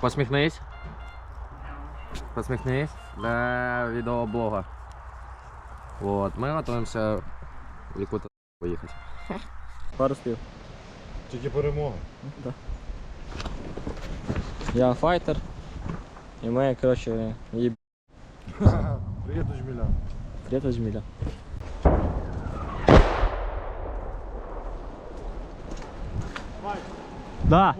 Посміхнись. Посміхнись для відеоблога. От, ми готуємося в Лікута поїхати. Пару слів. Тільки перемога. Да. Я файтер. І ми, коротше, їб... Привіт, Жміля. Привіт, Жміля. Да.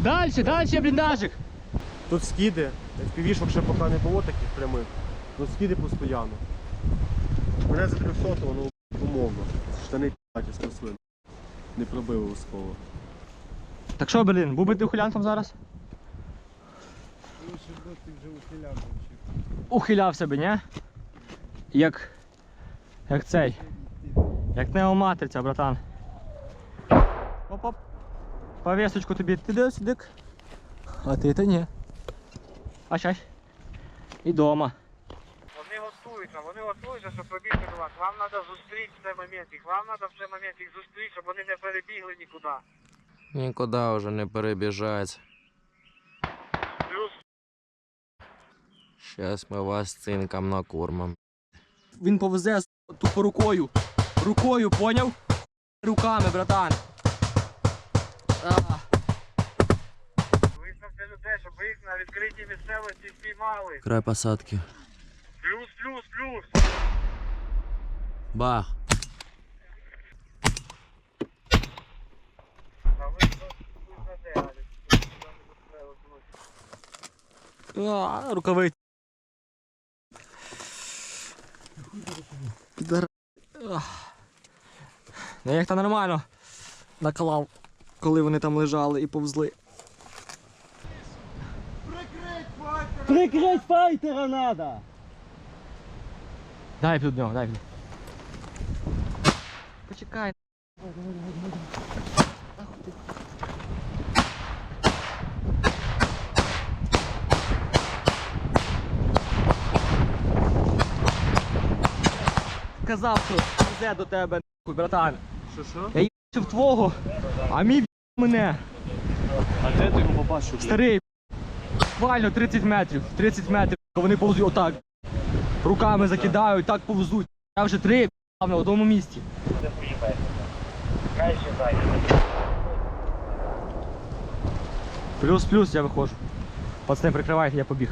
Дальше, дальше бліндажик. Тут скиди, FPV-шок ще поки не було таких прямих. Тут скиди постійно. Мене за 300 воно умовно. Штани п***ті спасли. Не пробили військово. Так що, Берлін, був би ти ухилянтом зараз? Лучше б ти вже ухилянком. Ухилявся би, ні? Як. Як цей. Як неоматриця, братан. Оп-оп. Повісочку тобі ти де сидик. А ти то ні. А щас. І дома. Вони готуються, вони готуються, щоб пробігти до вас. Вам треба зустріти в цей момент їх. Вам треба в цей момент їх зустріти, щоб вони не перебігли нікуди. Нікуди вже не перебіжать. Плюс Щас ми вас цинкам накормим. Він повезе тупо рукою. Рукою, поняв? Руками, братан. А, виставте людей, щоб ви їх на відкритій місцевості спіймали. Край посадки. Плюс, плюс, плюс. Бах! А ви просто тут на де, але тут сюди не треба було. а, рукавиці. Ну як то нормально наклав, коли вони там лежали і повзли. Прикрить файтера надо! Дай під нього, дай під. Почекай. Казав, що йде до тебе, нахуй, братан. Що що? Я їбався в твого, а мій мене. А де ти його побачив? Старий, буквально 30 метрів, 30 метрів, вони повзуть отак. Руками закидають, так повзуть. Я вже три на одному місці. Краще зайде. Плюс-плюс я виходжу. Пацани, прикривайте, я побіг.